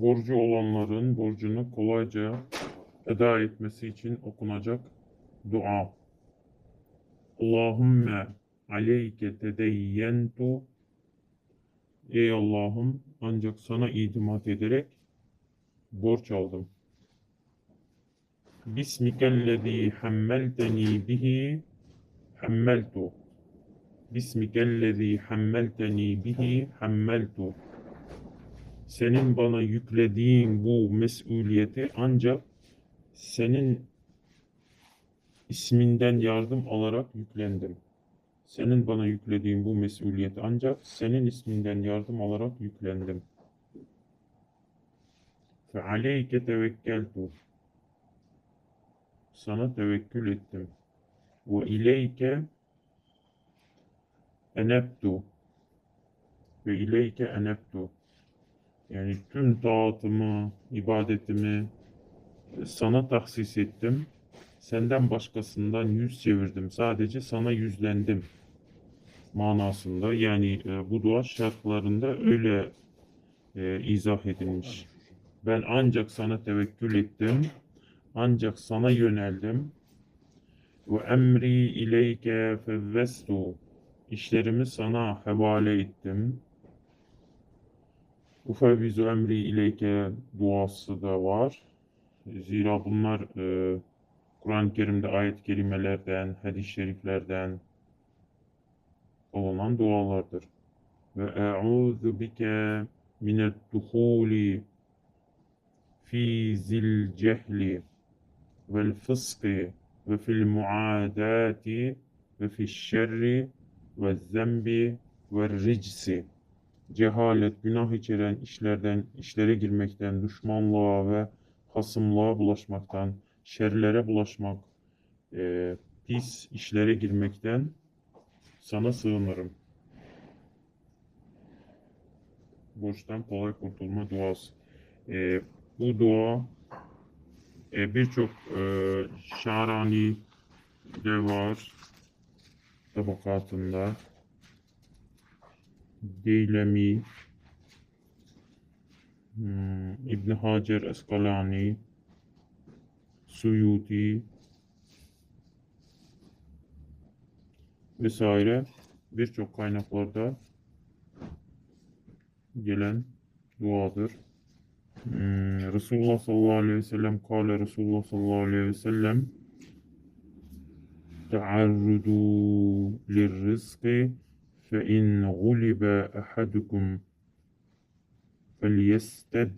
borcu olanların borcunu kolayca eda etmesi için okunacak dua. Allahümme aleyke tedeyyentu Ey Allah'ım ancak sana itimat ederek borç aldım. Bismikellezî hammelteni bihi hammeltu. Bismikellezî hammelteni bihi hammeltu. Senin bana yüklediğin bu mesuliyeti ancak senin isminden yardım alarak yüklendim. Senin bana yüklediğin bu mesuliyeti ancak senin isminden yardım alarak yüklendim. Fe aleyke tevekkeltu. Sana tevekkül ettim. Ve ileyke enebtu. Ve ileyke enebtu. Yani tüm taatımı, ibadetimi sana tahsis ettim. Senden başkasından yüz çevirdim. Sadece sana yüzlendim manasında. Yani e, bu dua şartlarında öyle e, izah edilmiş. Ben ancak sana tevekkül ettim. Ancak sana yöneldim. Ve emri ileyke fevvestu. İşlerimi sana havale ettim. Ufevvizu emri ileyke duası da var. Zira bunlar e, Kur'an-ı Kerim'de ayet-i kerimelerden, hadis-i şeriflerden olunan dualardır. Ve e'udhu bike mine't-duhuli fi zil cehli vel fıskı ve fil muadati ve fil şerri ve zembi ve ricsi cehalet, günah içeren işlerden, işlere girmekten, düşmanlığa ve hasımlığa bulaşmaktan, şerlere bulaşmak, e, pis işlere girmekten sana sığınırım. Borçtan kolay kurtulma duası. E, bu dua e, birçok e, Şarani de var tabakatında. Deylemi, hmm, İbn Hacer Eskalani, Suyuti vesaire birçok kaynaklarda gelen duadır. Hmm, Resulullah sallallahu aleyhi ve sellem kâle Resulullah sallallahu aleyhi ve sellem te'arrudu lirrizki فإن غلب أحدكم فليستد